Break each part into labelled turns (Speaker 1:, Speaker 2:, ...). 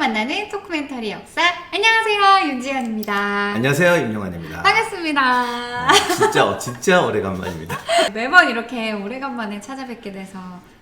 Speaker 1: 만나는 토크멘터리 역사. 안녕하세요, 윤지연입니다.
Speaker 2: 안녕하세요 임영환입니다.
Speaker 1: 반갑습니다.
Speaker 2: 진짜 어, 진짜 오래간만입니다.
Speaker 1: 매번 이렇게 오래간만에 찾아뵙게 돼서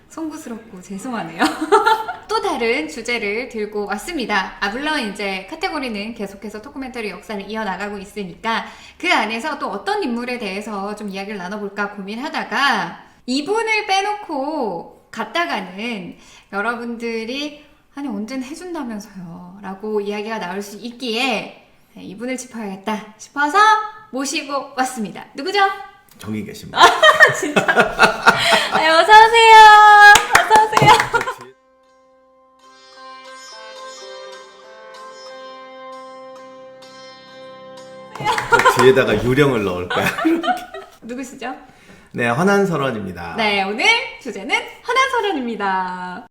Speaker 1: 송구스럽고 죄송하네요. 또 다른 주제를 들고 왔습니다. 아, 물론 이제 카테고리는 계속해서 토크멘터리 역사를 이어나가고 있으니까 그 안에서 또 어떤 인물에 대해서 좀 이야기를 나눠볼까 고민하다가 이분을 빼놓고 갔다가는 여러분들이 아니 언젠 해준다면서요 라고 이야기가 나올 수 있기에 네, 이분을 짚어야겠다 싶어서 모시고 왔습니다. 누구죠?
Speaker 2: 저기 계십니다.
Speaker 1: 네, 어서오세요. 어서오세요.
Speaker 2: 그 뒤에다가 유령을 넣을 거야.
Speaker 1: 누구시죠?
Speaker 2: 네, 허난설원입니다.
Speaker 1: 네, 오늘 주제는 허난설원입니다.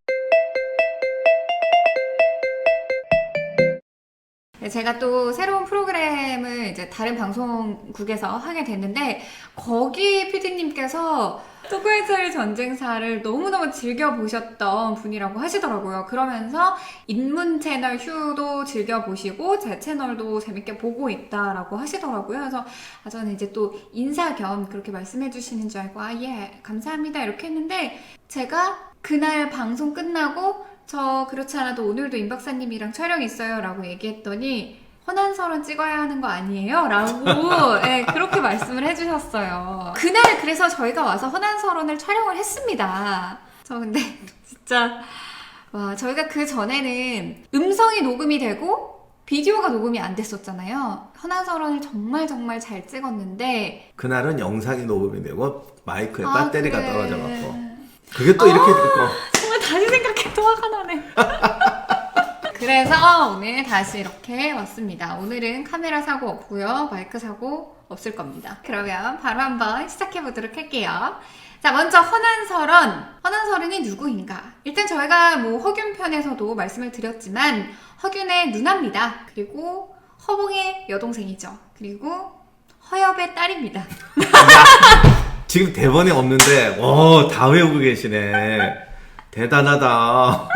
Speaker 1: 제가 또 새로운 프로그램을 이제 다른 방송국에서 하게 됐는데 거기 PD님께서 토크앤서리 전쟁사를 너무너무 즐겨보셨던 분이라고 하시더라고요. 그러면서 인문 채널 휴도 즐겨보시고 제 채널도 재밌게 보고 있다라고 하시더라고요. 그래서 아, 저는 이제 또 인사 겸 그렇게 말씀해 주시는 줄 알고 아, 예, 감사합니다. 이렇게 했는데 제가 그날 방송 끝나고 저 그렇지 않아도 오늘도 임 박사님이랑 촬영 있어요 라고 얘기했더니 허난설은 찍어야 하는 거 아니에요? 라고 예, 그렇게 말씀을 해주셨어요. 그날 그래서 저희가 와서 허난설원을 촬영을 했습니다. 저 근데 진짜 와 저희가 그 전에는 음성이 녹음이 되고 비디오가 녹음이 안 됐었잖아요. 허난설원을 정말 정말 잘 찍었는데
Speaker 2: 그날은 영상이 녹음이 되고 마이크에
Speaker 1: 아,
Speaker 2: 배터리가
Speaker 1: 그래.
Speaker 2: 떨어져 갖고 그게 또 이렇게 듣고
Speaker 1: 정말 다시 생각 해도 화가 나네. 그래서 오늘 다시 이렇게 왔습니다. 오늘은 카메라 사고 없고요. 마이크 사고 없을 겁니다. 그러면 바로 한번 시작해 보도록 할게요. 자, 먼저 허난설원. 허난설원이 누구인가? 일단 저희가 뭐 허균 편에서도 말씀을 드렸지만 허균의 누나입니다. 그리고 허봉의 여동생이죠. 그리고 허엽의 딸입니다.
Speaker 2: 지금 대본에 없는데 와 다 외우고 계시네. 대단하다.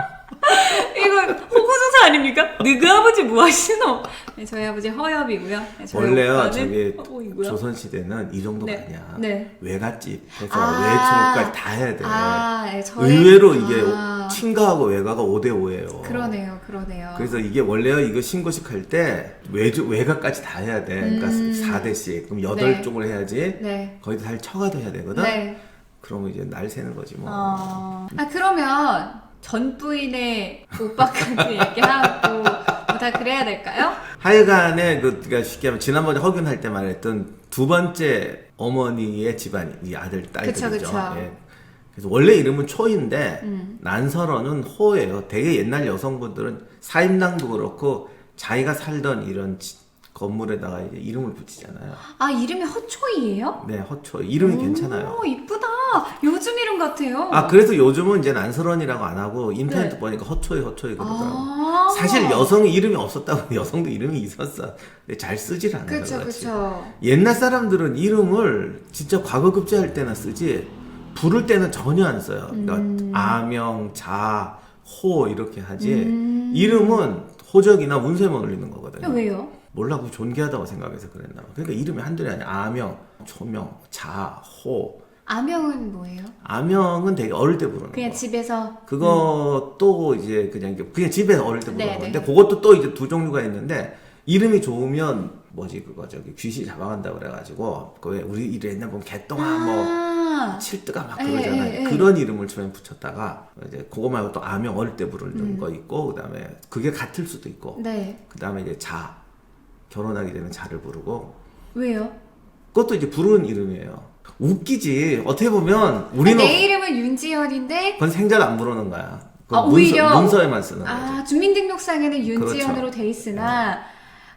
Speaker 1: 이거 호구조사 아닙니까? 너그 아버지 뭐 하시노? 네, 저희 아버지 허엽이고요. 네, 저희
Speaker 2: 원래요
Speaker 1: 오빠는
Speaker 2: 저기
Speaker 1: 허봉이고요.
Speaker 2: 조선 시대는 이 정도가
Speaker 1: 네.
Speaker 2: 아니야.
Speaker 1: 네.
Speaker 2: 외갓집 해서
Speaker 1: 아.
Speaker 2: 외총까지 다 해야 돼.
Speaker 1: 아, 네, 저희
Speaker 2: 의외로 이게
Speaker 1: 아,
Speaker 2: 친가하고 외가가 5대 5예요.
Speaker 1: 그러네요, 그러네요.
Speaker 2: 그래서 이게 원래요 이거 신고식 할 때 외주 외가까지 다 해야 돼. 그러니까
Speaker 1: 음.
Speaker 2: 4대씩 그럼 여덟
Speaker 1: 네.
Speaker 2: 쪽을 해야지.
Speaker 1: 네.
Speaker 2: 거의 다 처가도 해야 되거든.
Speaker 1: 네.
Speaker 2: 그러면 이제 날 새는 거지 뭐.
Speaker 1: 어... 아 그러면 전 부인의 오빠까지 얘기하고 뭐 다 그래야 될까요?
Speaker 2: 하여간에 그 그러니까 쉽게 하면 지난번에 허균할 때 말했던 두 번째 어머니의 집안 이 아들 딸들이죠.
Speaker 1: 그쵸, 그쵸.
Speaker 2: 예. 그래서 원래 이름은 초인데
Speaker 1: 음.
Speaker 2: 난설어는 호예요. 되게 옛날 여성분들은 사임당도 그렇고 자기가 살던 이런 지- 건물에다가 이제 이름을 붙이잖아요.
Speaker 1: 아 이름이 허초이예요?
Speaker 2: 네, 허초 이름이 괜찮아요.
Speaker 1: 오 이쁘다. 요즘 이름 같아요.
Speaker 2: 아 그래서 요즘은 이제 난설원이라고 안 하고 인터넷
Speaker 1: 네.
Speaker 2: 보니까 허초이 허초이 그러더라고.
Speaker 1: 아.
Speaker 2: 사실 여성이 이름이 없었다고 여성도 이름이 있었어. 근데 잘 쓰질 않아서
Speaker 1: 그쵸
Speaker 2: 그렇지.
Speaker 1: 그쵸.
Speaker 2: 옛날 사람들은 이름을 진짜 과거 급제할 때나 쓰지 부를 때는 전혀 안 써요. 그러니까
Speaker 1: 음.
Speaker 2: 아명, 자, 호 이렇게 하지.
Speaker 1: 음.
Speaker 2: 이름은 호적이나 문서에만 올리는 거거든요.
Speaker 1: 왜요?
Speaker 2: 몰라 그 존귀하다고 생각해서 그랬나 봐. 그러니까 이름이 한둘이 아니야. 아명, 초명, 자, 호.
Speaker 1: 아명은 뭐예요?
Speaker 2: 아명은 되게 어릴 때 부르는
Speaker 1: 그냥
Speaker 2: 거.
Speaker 1: 집에서
Speaker 2: 그것도 이제 그냥 이게 그냥 집에서 어릴 때 부르는
Speaker 1: 네,
Speaker 2: 건데
Speaker 1: 네.
Speaker 2: 그것도 또 이제 두 종류가 있는데 이름이 좋으면 뭐지 그거 저기 귀신 잡아간다 그래가지고 그 왜 우리 이래 옛날 보면 개똥아 뭐
Speaker 1: 아,
Speaker 2: 칠뜨가 막
Speaker 1: 예,
Speaker 2: 그러잖아요.
Speaker 1: 예, 예.
Speaker 2: 그런 이름을 처음에 붙였다가 이제 그거 말고 또 아명 어릴 때 부르는
Speaker 1: 음.
Speaker 2: 거 있고 그다음에 그게 같을 수도 있고
Speaker 1: 네.
Speaker 2: 그다음에 이제 자 결혼하게 되면 자를 부르고
Speaker 1: 왜요?
Speaker 2: 그것도 이제 부르는 이름이에요. 웃기지 어떻게 보면 우리는
Speaker 1: 내 이름은 윤지연인데
Speaker 2: 그건 생자를 안 부르는 거야. 그
Speaker 1: 아,
Speaker 2: 문서,
Speaker 1: 오히려?
Speaker 2: 문서 에만 쓰는 거지.
Speaker 1: 아 주민등록상에는 윤지연으로
Speaker 2: 그렇죠.
Speaker 1: 돼 있으나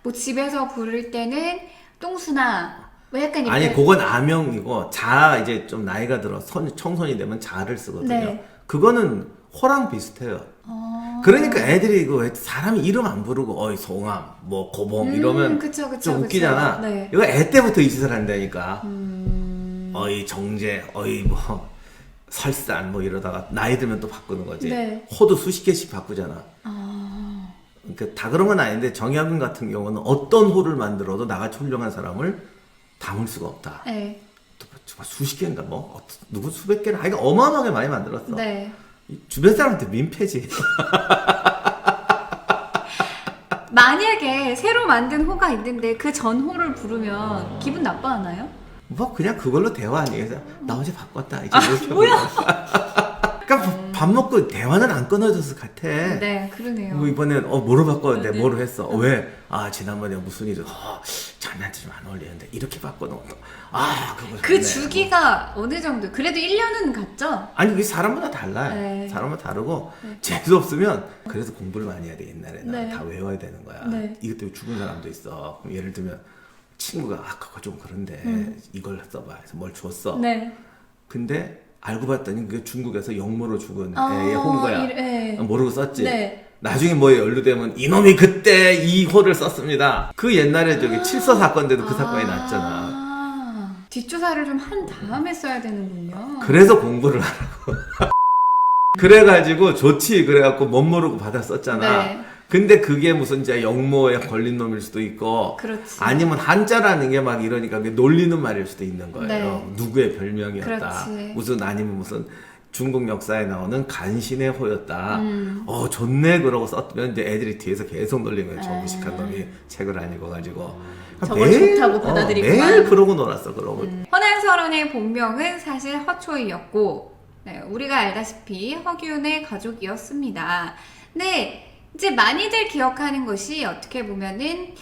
Speaker 1: 뭐 집에서 부를 때는 똥수나 뭐 약간
Speaker 2: 아니
Speaker 1: 이렇게
Speaker 2: 그건 아명이고 자 이제 좀 나이가 들어 선, 청소년이 되면 자를 쓰거든요.
Speaker 1: 네.
Speaker 2: 그거는 호랑 비슷해요.
Speaker 1: 어...
Speaker 2: 그러니까 애들이 그 사람이 이름 안 부르고 어이 송암 뭐 고봉
Speaker 1: 음,
Speaker 2: 이러면
Speaker 1: 그쵸, 그쵸,
Speaker 2: 좀
Speaker 1: 그쵸.
Speaker 2: 웃기잖아.
Speaker 1: 네.
Speaker 2: 이거 애 때부터 이 짓을 한다니까.
Speaker 1: 음...
Speaker 2: 어이 정제 어이 뭐 설산 뭐 이러다가 나이 들면 또 바꾸는 거지.
Speaker 1: 네.
Speaker 2: 호도 수십 개씩 바꾸잖아.
Speaker 1: 아...
Speaker 2: 그러니까 다 그런 건 아닌데 정약은 같은 경우는 어떤 호를 만들어도 나같이 훌륭한 사람을 담을 수가 없다.
Speaker 1: 네.
Speaker 2: 또 정말 수십 개인가 뭐 어, 누구 수백 개를 하여간 어마어마하게 많이 만들었어.
Speaker 1: 네.
Speaker 2: 이 주변 사람한테 민폐지.
Speaker 1: 만약에 새로 만든 호가 있는데 그 전 호를 부르면 기분 나빠하나요?
Speaker 2: 뭐 그냥 그걸로 대화 아니겠어요? 나 어제 바꿨다. 이제 이렇게 뭐야? 그러니까 밥 먹고 대화는 안 끊어졌을 것 같아.
Speaker 1: 네, 그러네요.
Speaker 2: 뭐 이번엔 어 뭐로 바꿨는데
Speaker 1: 네.
Speaker 2: 뭐로 했어? 어, 왜? 아 지난번에 무슨 일이 어, 장난치 좀안 어울리는데 이렇게 바꿔놓고 아 그거
Speaker 1: 그
Speaker 2: 좋네.
Speaker 1: 주기가 어느 정도? 그래도 1년은 갔죠?
Speaker 2: 아니 그게 사람마다 달라요.
Speaker 1: 네.
Speaker 2: 사람마다 다르고 재수 없으면 그래서 공부를 많이 해야 돼 옛날에는
Speaker 1: 네.
Speaker 2: 다 외워야 되는 거야.
Speaker 1: 네.
Speaker 2: 이것 때문에 죽은 사람도 있어. 그럼 예를 들면 친구가 아 그거 좀 그런데
Speaker 1: 음.
Speaker 2: 이걸 써봐 해서 뭘 줬어.
Speaker 1: 네.
Speaker 2: 근데 알고 봤더니 그게 중국에서 영모로 죽은
Speaker 1: 아,
Speaker 2: 애의 혼 거야.
Speaker 1: 이- 네.
Speaker 2: 모르고 썼지.
Speaker 1: 네.
Speaker 2: 나중에 뭐에 연루되면 이놈이 그때 이 호를 썼습니다. 그 옛날에 저기 칠서 사건 때도 그 사건이 났잖아.
Speaker 1: 아, 뒷조사를 좀 한 다음에 써야 되는군요.
Speaker 2: 그래서 공부를 하라고. 그래가지고 좋지 그래갖고 못 모르고 받아 썼잖아.
Speaker 1: 네.
Speaker 2: 근데 그게 무슨 이제 영모에 걸린 놈일 수도 있고
Speaker 1: 그렇지.
Speaker 2: 아니면 한자라는 게 막 이러니까 그게 놀리는 말일 수도 있는 거예요.
Speaker 1: 네.
Speaker 2: 누구의 별명이었다.
Speaker 1: 그렇지.
Speaker 2: 무슨 아니면 무슨 중국 역사에 나오는 간신의 호였다.
Speaker 1: 음.
Speaker 2: 어 좋네 그러고 썼으면 이제 애들이 뒤에서 계속 거예요. 저
Speaker 1: 아.
Speaker 2: 무식한 놈이 책을 안 읽어가지고.
Speaker 1: 저걸 좋다고
Speaker 2: 어,
Speaker 1: 받아들이구만.
Speaker 2: 매일 그러고 놀았어. 그러고.
Speaker 1: 음. 허난설원의 본명은 사실 허초이였고, 네, 우리가 알다시피 허균의 가족이었습니다. 네, 이제 많이들 기억하는 것이 어떻게 보면은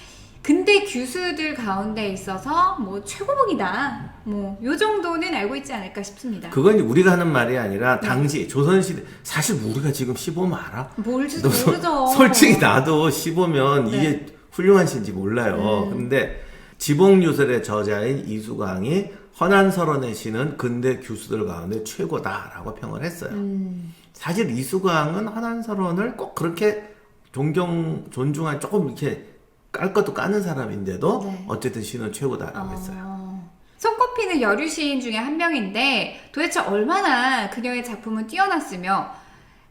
Speaker 1: 근대 규수들 가운데 있어서 뭐 최고봉이다. 뭐, 요 정도는 알고 있지 않을까 싶습니다.
Speaker 2: 그건 우리가 하는 말이 아니라
Speaker 1: 네.
Speaker 2: 당시 조선시대 사실 우리가 지금 15면 알아?
Speaker 1: 뭘지도
Speaker 2: 너 소-
Speaker 1: 모르죠.
Speaker 2: 솔직히 나도 15면
Speaker 1: 네.
Speaker 2: 이게 훌륭한 시인지 몰라요.
Speaker 1: 음.
Speaker 2: 근데 지봉유설의 저자인 이수광이 허난설원의 시는 근대 규수들 가운데 최고다라고 평을 했어요.
Speaker 1: 음,
Speaker 2: 사실 이수광은 허난설원을 꼭 그렇게 존경 존중한 조금 이렇게 깔 것도 까는 사람인데도
Speaker 1: 네.
Speaker 2: 어쨌든 시는 최고다라고 했어요.
Speaker 1: 어, 손꼽히는 여류 시인 중에 한 명인데 도대체 얼마나 그녀의 작품은 뛰어났으며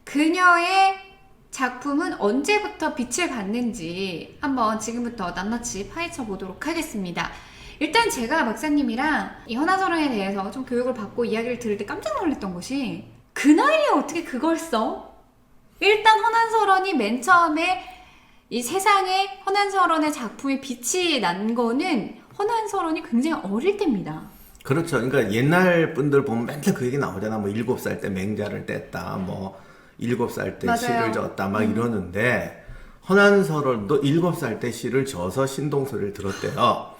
Speaker 1: 그녀의 작품은 언제부터 빛을 갔는지 한번 지금부터 낱낱이 파헤쳐 보도록 하겠습니다. 일단 제가 박사님이랑 이 헌화설원에 대해서 좀 교육을 받고 이야기를 들을 때 깜짝 놀랐던 것이 그 나이에 어떻게 그걸 써? 일단 헌한설원이 맨 처음에 이 세상에 헌한설원의 작품이 빛이 난 거는 헌한설원이 굉장히 어릴 때입니다.
Speaker 2: 그렇죠. 그러니까 옛날 분들 보면 맨날 그 얘기 나오잖아. 뭐 일곱 살 때 맹자를 뗐다. 뭐 일곱 살 때. 시를 졌다. 막
Speaker 1: 음.
Speaker 2: 이러는데 허난설원도 일곱 살 때 시를 져서 신동소리를 들었대요.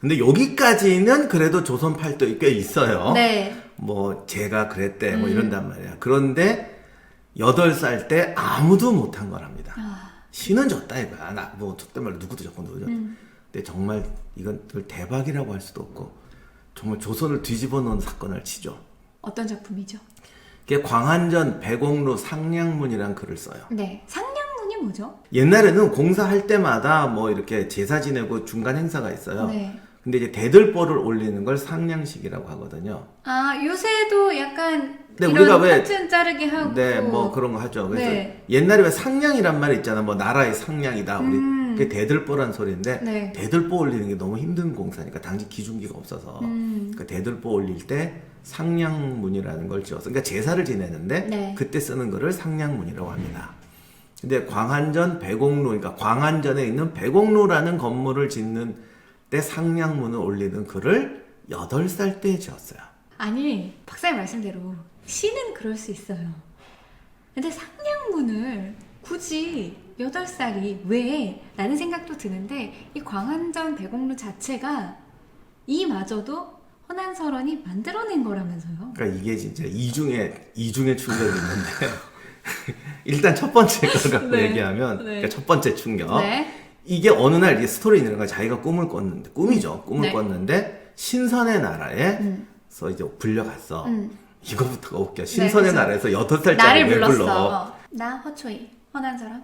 Speaker 2: 근데 여기까지는 그래도 조선 팔도에 꽤 있어요.
Speaker 1: 네.
Speaker 2: 뭐 제가 그랬대. 뭐
Speaker 1: 음.
Speaker 2: 이런단 말이야. 그런데 여덟 살때 아무도 못한 거랍니다.
Speaker 1: 아,
Speaker 2: 시는 졌다 이거야. 나뭐 속된 말로 누구도 졌고 졌고.
Speaker 1: 음.
Speaker 2: 근데 정말 이건 대박이라고 할 수도 없고 정말 조선을 뒤집어 놓은 사건을 치죠.
Speaker 1: 어떤 작품이죠?
Speaker 2: 그게 광안전 백옥루 상량문이란 글을 써요.
Speaker 1: 네. 상냥문이 뭐죠?
Speaker 2: 옛날에는 공사할 때마다 뭐 이렇게 제사 지내고 중간 행사가 있어요.
Speaker 1: 네.
Speaker 2: 근데 이제 대들보를 올리는 걸 상량식이라고 하거든요.
Speaker 1: 아, 요새도 약간
Speaker 2: 네,
Speaker 1: 이런
Speaker 2: 우리가 왜-
Speaker 1: 커튼 자르기 하고
Speaker 2: 네, 뭐 그런 거 하죠. 그래서
Speaker 1: 네.
Speaker 2: 옛날에 왜 상량이란 말이 있잖아. 뭐 나라의 상량이다. 우리
Speaker 1: 음.
Speaker 2: 그게 대들보란 소리인데
Speaker 1: 네.
Speaker 2: 대들보 올리는 게 너무 힘든 공사니까 당시 기중기가 없어서
Speaker 1: 음.
Speaker 2: 그 대들보 올릴 때 상량문이라는 걸 지어서 그러니까 제사를 지내는데
Speaker 1: 네.
Speaker 2: 그때 쓰는 거를 상량문이라고 합니다. 근데 광안전 백옥루 그러니까 광안전에 있는 백옥루라는 건물을 짓는 때 상량문을 올리는 글을 8살 때 지었어요.
Speaker 1: 아니 박사님 말씀대로 시는 그럴 수 있어요. 근데 상냥문을 굳이 8살이 왜? 라는 생각도 드는데 이 광안전 백옥루 자체가 이마저도 허난설원이 만들어낸 거라면서요.
Speaker 2: 그러니까 이게 진짜 이중의 이중의 충격이 있는데 일단 첫 번째 걸 갖고
Speaker 1: 네.
Speaker 2: 얘기하면
Speaker 1: 네.
Speaker 2: 그러니까 첫 번째 충격
Speaker 1: 네.
Speaker 2: 이게 어느 날 이게 스토리 있는 거야 자기가 꿈을 꿨는데 꿈이죠 꿈을
Speaker 1: 네.
Speaker 2: 꿨는데 신선의 나라에서
Speaker 1: 음.
Speaker 2: 이제 불려갔어
Speaker 1: 음.
Speaker 2: 이거부터가 웃겨 신선의
Speaker 1: 그래서
Speaker 2: 나라에서 여덟 살짜리
Speaker 1: 나를
Speaker 2: 왜
Speaker 1: 불렀어.
Speaker 2: 불러
Speaker 1: 나 허초이. 허난 사람.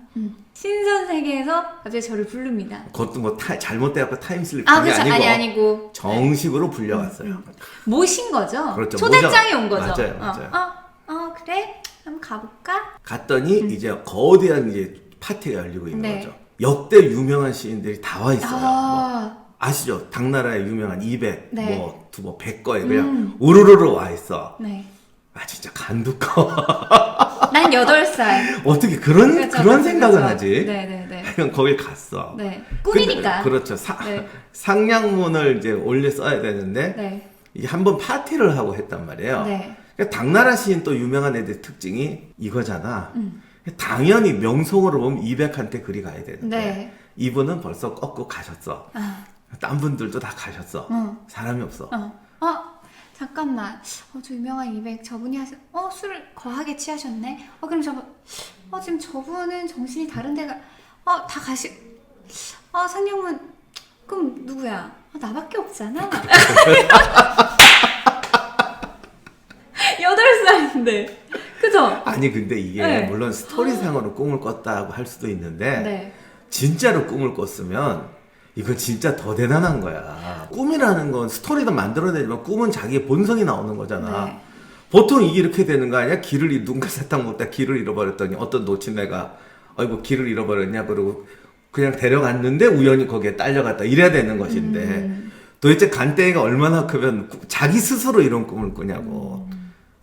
Speaker 1: 신선 세계에서 갑자기 저를 부릅니다.
Speaker 2: 그것도 뭐 타, 잘못돼갖고 타임슬립
Speaker 1: 아,
Speaker 2: 그게
Speaker 1: 그렇죠.
Speaker 2: 아니고
Speaker 1: 아니 아니고
Speaker 2: 정식으로 불려갔어요
Speaker 1: 모신 거죠.
Speaker 2: 그렇죠.
Speaker 1: 초대장이
Speaker 2: 모자-
Speaker 1: 온 거죠.
Speaker 2: 맞아요, 맞아요.
Speaker 1: 어, 어, 어, 그래. 한번 가볼까?
Speaker 2: 갔더니 이제 거대한 이제 파티가 열리고 있는
Speaker 1: 네.
Speaker 2: 거죠 역대 유명한 시인들이 다 와 있어요. 뭐
Speaker 1: 아,
Speaker 2: 아시죠? 당나라의 유명한 200,
Speaker 1: 네.
Speaker 2: 뭐, 두 뭐, 100거에 그냥
Speaker 1: 음.
Speaker 2: 우르르르 와 있어.
Speaker 1: 네.
Speaker 2: 아, 진짜 간두꺼.
Speaker 1: 난 8살.
Speaker 2: 어떻게 그런,
Speaker 1: 그렇죠,
Speaker 2: 그런
Speaker 1: 그렇죠,
Speaker 2: 생각을
Speaker 1: 그렇죠.
Speaker 2: 하지?
Speaker 1: 네네네.
Speaker 2: 하여간 거길 갔어.
Speaker 1: 네. 꿈이니까.
Speaker 2: 근데, 그렇죠. 사-
Speaker 1: 네.
Speaker 2: 상량문을 이제 올려 써야 되는데,
Speaker 1: 네.
Speaker 2: 이게 한번 파티를 하고 했단 말이에요.
Speaker 1: 네.
Speaker 2: 그러니까 당나라 시인 또 유명한 애들 특징이 이거잖아.
Speaker 1: 음.
Speaker 2: 당연히 명송으로 보면 200한테 글이 가야 되는데,
Speaker 1: 네.
Speaker 2: 이분은 벌써 꺾고 가셨어.
Speaker 1: 아,
Speaker 2: 딴 분들도 다 가셨어.
Speaker 1: 어.
Speaker 2: 사람이 없어.
Speaker 1: 어. 어, 잠깐만. 어, 저 유명한 200 저분이 하세요. 어, 술을 거하게 취하셨네. 어, 그럼 저분. 어, 지금 저분은 정신이 다른 데가. 어, 다 가시. 어, 상영은. 그럼 누구야? 어, 나밖에 없잖아. 여덟 살인데. 그죠?
Speaker 2: 아니 근데 이게
Speaker 1: 네.
Speaker 2: 물론 스토리상으로 꿈을 꿨다고 할 수도 있는데
Speaker 1: 네.
Speaker 2: 진짜로 꿈을 꿨으면 이건 진짜 더 대단한 거야. 꿈이라는 건 스토리도 만들어내지만 꿈은 자기의 본성이 나오는 거잖아.
Speaker 1: 네.
Speaker 2: 보통 이게 이렇게 되는 거 아니야? 길을 잃- 누군가 사탕 먹다 길을 잃어버렸더니 어떤 놓친애가 어이구 길을 잃어버렸냐 그러고 그냥 데려갔는데 우연히 거기에 딸려갔다 이래야 되는 것인데
Speaker 1: 음.
Speaker 2: 도대체 간땡이가 얼마나 크면 꾸- 자기 스스로 이런 꿈을 꾸냐고.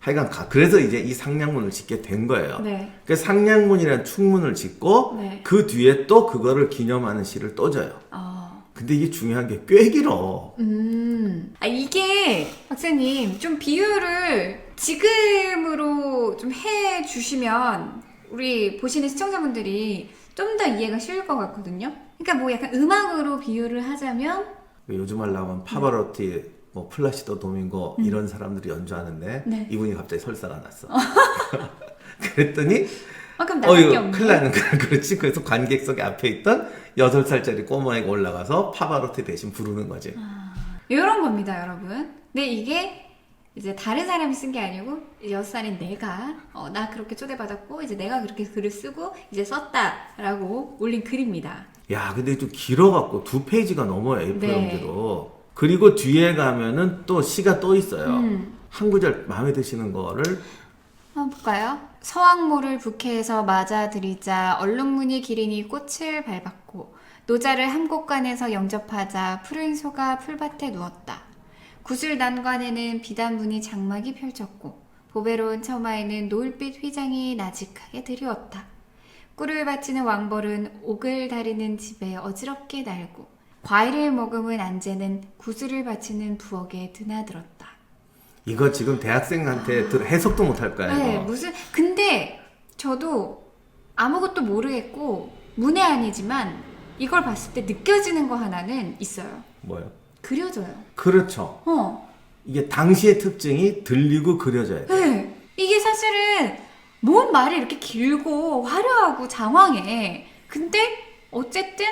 Speaker 2: 하여간 가- 그래서 이제 이 상량문을 짓게 된 거예요.
Speaker 1: 네.
Speaker 2: 그 상량문이라는 충문을 짓고
Speaker 1: 네.
Speaker 2: 그 뒤에 또 그거를 기념하는 시를 또 져요.
Speaker 1: 어.
Speaker 2: 근데 이게 중요한 게 꽤 길어.
Speaker 1: 음. 아, 이게, 박사님, 좀 비유를 지금으로 좀 해 주시면, 우리 보시는 시청자분들이 좀 더 이해가 쉬울 것 같거든요? 그러니까 뭐 약간 음악으로 비유를 하자면,
Speaker 2: 요즘 하려면 파바로티, 뭐 플라시도 도밍고 이런 사람들이 연주하는데
Speaker 1: 음. 네.
Speaker 2: 이분이 갑자기 설사가 났어. 그랬더니
Speaker 1: 아, 그럼
Speaker 2: 어 이거. 큰일 나는 거야. 그렇지. 그래서 관객석에 앞에 있던 6살짜리 꼬마애가 올라가서 파바로티 대신 부르는 거지.
Speaker 1: 이런 겁니다, 여러분. 근데 이게 이제 다른 사람이 쓴 게 아니고 여섯 살인 내가 어, 나 그렇게 초대받았고 이제 내가 그렇게 글을 쓰고 이제 썼다라고 올린 글입니다.
Speaker 2: 야, 근데 좀 길어갖고 두 페이지가 넘어요, A4
Speaker 1: 네.
Speaker 2: 용지로. 그리고 뒤에 가면은 또 시가 또 있어요.
Speaker 1: 음.
Speaker 2: 한 구절 마음에 드시는 거를
Speaker 1: 한번 볼까요? 서왕모를 북해에서 맞아들이자 얼룩무늬 기린이 꽃을 밟았고 노자를 함곡간에서 영접하자 푸른 소가 풀밭에 누웠다. 구슬 난관에는 비단무늬 장막이 펼쳤고 보배로운 처마에는 노을빛 휘장이 나직하게 드리웠다. 꿀을 바치는 왕벌은 옥을 다리는 집에 어지럽게 날고 과일을 머금은 안재는 구슬을 바치는 부엌에 드나들었다.
Speaker 2: 이거 지금 대학생한테 들- 해석도 못할 거야,
Speaker 1: 네,
Speaker 2: 이거.
Speaker 1: 무슨 근데 저도 아무것도 모르겠고 문외한이지만 이걸 봤을 때 느껴지는 거 하나는 있어요.
Speaker 2: 뭐요?
Speaker 1: 그려져요.
Speaker 2: 그렇죠.
Speaker 1: 어,
Speaker 2: 이게 당시의 특징이 들리고 그려져야 돼.
Speaker 1: 네. 이게 사실은 뭔 말이 이렇게 길고 화려하고 장황해. 근데 어쨌든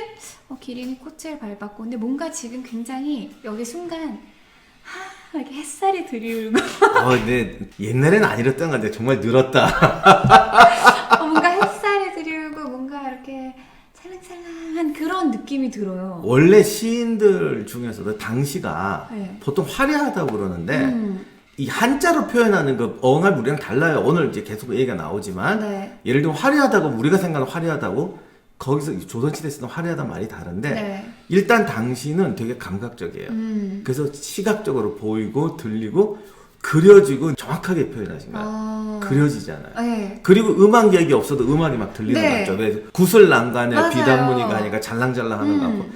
Speaker 1: 어, 기린이 꽃을 밟았고, 근데 뭔가 지금 굉장히 여기 순간 하 이렇게 햇살이 들이울고
Speaker 2: 어, 근데 옛날엔 안 이랬던 건데 정말 늘었다.
Speaker 1: 어, 뭔가 햇살이 들이울고 뭔가 이렇게 찰랑찰랑한 그런 느낌이 들어요.
Speaker 2: 원래 시인들 중에서도 당시가
Speaker 1: 네.
Speaker 2: 보통 화려하다고 그러는데
Speaker 1: 음,
Speaker 2: 이 한자로 표현하는 그 어ঙ할 무리랑 달라요. 오늘 이제 계속 얘기가 나오지만
Speaker 1: 네.
Speaker 2: 예를 들면 화려하다고 우리가 생각하는 화려하다고 거기서 이 조선시대 쓰는 화려하다 말이 다른데
Speaker 1: 네.
Speaker 2: 일단 당시는 되게 감각적이에요.
Speaker 1: 음.
Speaker 2: 그래서 시각적으로 보이고 들리고 그려지고 정확하게 표현하신 거예요.
Speaker 1: 아.
Speaker 2: 그려지잖아요.
Speaker 1: 네.
Speaker 2: 그리고 음악 얘기 없어도 음악이 막 들리는
Speaker 1: 네.
Speaker 2: 거 같죠. 왜 구슬 난간에. 비단무늬가 아니라 잘랑잘랑 하는 거
Speaker 1: 음.
Speaker 2: 같고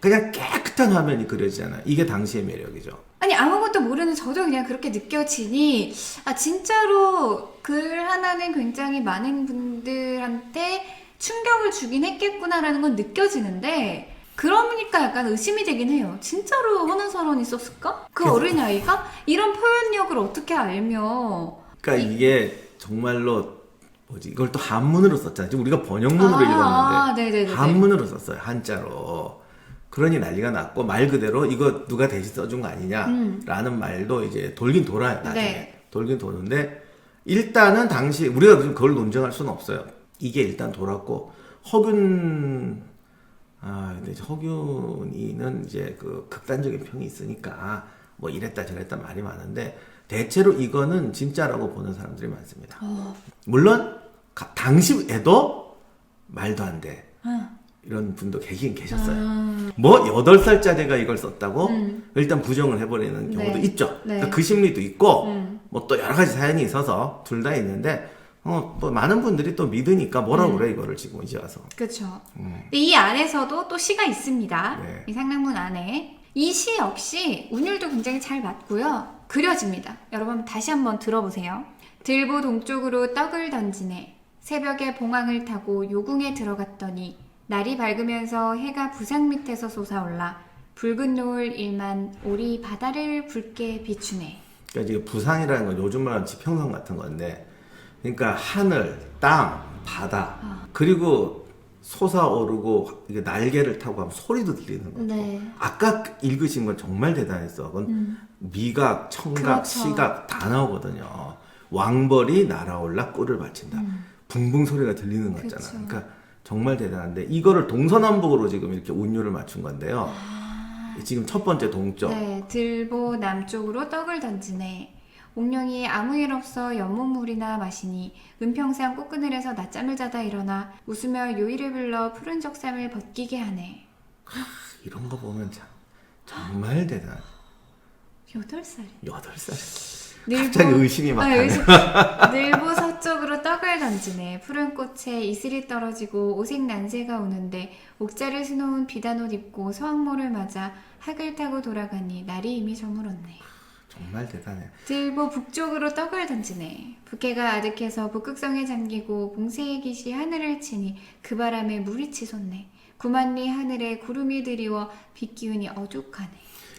Speaker 2: 그냥 깨끗한 화면이 그려지잖아요. 이게 당시의 매력이죠.
Speaker 1: 아니 아무것도 모르는 저도 그냥 그렇게 느껴지니 아 진짜로 글 하나는 굉장히 많은 분들한테 충격을 주긴 했겠구나라는 건 느껴지는데 그러니까 약간 의심이 되긴 해요. 진짜로 허난설원이 썼을까? 그
Speaker 2: 그래서-
Speaker 1: 어린 아이가 이런 표현력을 어떻게 알며?
Speaker 2: 그러니까 이 게 정말로 뭐지 이걸 또 한문으로 썼잖아요. 지금 우리가 번역문으로
Speaker 1: 아,
Speaker 2: 읽었는데
Speaker 1: 아.
Speaker 2: 한문으로 썼어요. 한자로. 그러니 난리가 났고 말 그대로 이거 누가 대신 써준 거 아니냐라는 말도 이제 돌긴 돌아요. 나중에
Speaker 1: 음. 네.
Speaker 2: 돌긴 도는데 일단은 당시 우리가 그걸 논쟁할 수는 없어요. 이게 일단 돌았고 허균 아 근데 이제 허균이는 이제 그 극단적인 평이 있으니까 뭐 이랬다 저랬다 말이 많은데 대체로 이거는 진짜라고 보는 사람들이 많습니다.
Speaker 1: 어,
Speaker 2: 물론 가- 당시에도 말도 안 돼.
Speaker 1: 아,
Speaker 2: 이런 분도 계긴 계셨어요.
Speaker 1: 아,
Speaker 2: 뭐 8살짜리가 이걸 썼다고
Speaker 1: 음.
Speaker 2: 일단 부정을 해버리는 경우도
Speaker 1: 네.
Speaker 2: 있죠.
Speaker 1: 네.
Speaker 2: 그러니까 그 심리도 있고
Speaker 1: 음.
Speaker 2: 뭐또 여러 가지 사연이 있어서 둘 다 있는데 어, 뭐 많은 분들이 또 믿으니까 뭐라
Speaker 1: 음.
Speaker 2: 그래 이거를 지금 이제 와서
Speaker 1: 그렇죠.
Speaker 2: 음.
Speaker 1: 근데 이 안에서도 또 시가 있습니다.
Speaker 2: 네.
Speaker 1: 이 상랑문 안에 이 시 역시 운율도 굉장히 잘 맞고요. 그려집니다. 여러분 다시 한번 들어보세요. 들보 동쪽으로 떡을 던지네. 새벽에 봉황을 타고 요궁에 들어갔더니 날이 밝으면서 해가 부상 밑에서 솟아올라 붉은 노을 일만 오리 바다를 붉게 비추네.
Speaker 2: 그러니까 이게 부상이라는 건 요즘 말하는 지평선 같은 건데 그러니까 하늘, 땅, 바다
Speaker 1: 아.
Speaker 2: 그리고 솟아오르고 이게 날개를 타고 하면 소리도 들리는 거죠.
Speaker 1: 네.
Speaker 2: 아까 이으신 건 정말 대단했어. 그건
Speaker 1: 음.
Speaker 2: 미각, 청각,
Speaker 1: 그렇죠.
Speaker 2: 시각 다 나오거든요. 왕벌이 날아올라 꿀을 바친다. 붕붕 소리가 들리는 거 있잖아.
Speaker 1: 음. 그쵸.
Speaker 2: 그러니까 정말 대단한데 이거를 동서남북으로 지금 이렇게 운율을 맞춘 건데요. 지금 첫 번째 동쪽.
Speaker 1: 아. 네, 들보 남쪽으로 떡을 던지네. 옥령이 아무 일 없어 연못물이나 마시니 은평산 꽃그늘에서 낮잠을 자다 일어나 웃으며 요일을 불러 푸른 적삼을 벗기게 하네.
Speaker 2: 이런 거 보면 참 정말 대단.
Speaker 1: 여덟 살.
Speaker 2: 여덟 살. 갑자기 의심이 막
Speaker 1: 아,
Speaker 2: 가네.
Speaker 1: 의심. 늘보 서쪽으로 떡을 던지네. 푸른 꽃에 이슬이 떨어지고 오색 난새가 오는데 옥자를 수놓은 비단 옷 입고 서왕모를 맞아 학을 타고 돌아가니 날이 이미 저물었네.
Speaker 2: 정말 대단해.
Speaker 1: 들보 북쪽으로 떡을 던지네. 북해가 아득해서 북극성에 잠기고 봉쇄의 깃이 하늘을 치니 그 바람에 물이 치솟네. 구만리 하늘에 구름이 드리워 빛 기운이 어둑하네.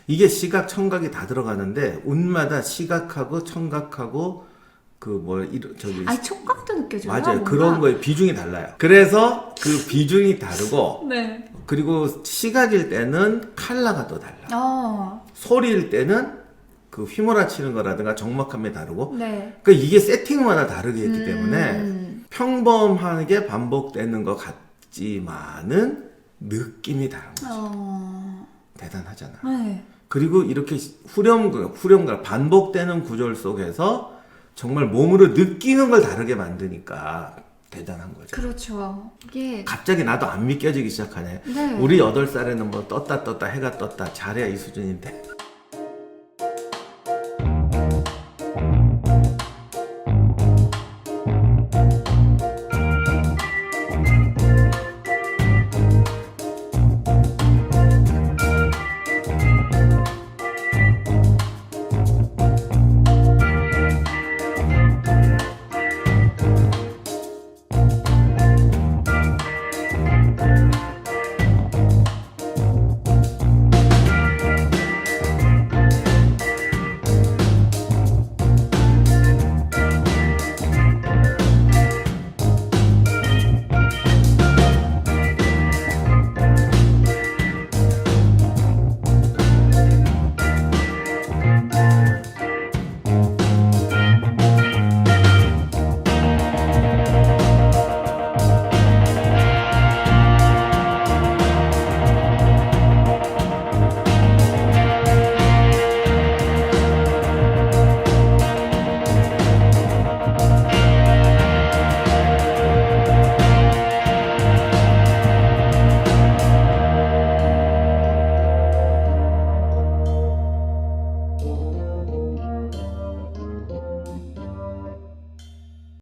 Speaker 2: 이게 시각, 청각이 다 들어가는데 운마다 시각하고 청각하고 그뭐 저기
Speaker 1: 아니 촉각도 느껴져요.
Speaker 2: 맞아요.
Speaker 1: 뭔가.
Speaker 2: 그런 거에 비중이 달라요. 그래서 그 비중이 다르고
Speaker 1: 네.
Speaker 2: 그리고 시각일 때는 칼라가 또 달라.
Speaker 1: 어.
Speaker 2: 소리일 때는 그 휘몰아 치는 거라든가 정막함이 다르고
Speaker 1: 네.
Speaker 2: 그러니까 이게 세팅마다 다르게 했기 때문에
Speaker 1: 음.
Speaker 2: 평범하게 반복되는 것 같지만은 느낌이 다른 거죠.
Speaker 1: 어.
Speaker 2: 대단하잖아.
Speaker 1: 네.
Speaker 2: 그리고 이렇게 후렴, 후렴과 반복되는 구절 속에서 정말 몸으로 느끼는 걸 다르게 만드니까 대단한 거죠.
Speaker 1: 그렇죠. 이게
Speaker 2: 갑자기 나도 안 믿겨지기 시작하네.
Speaker 1: 네.
Speaker 2: 우리 8살에는 뭐 떴다 떴다 해가 떴다 잘해야 이 수준인데.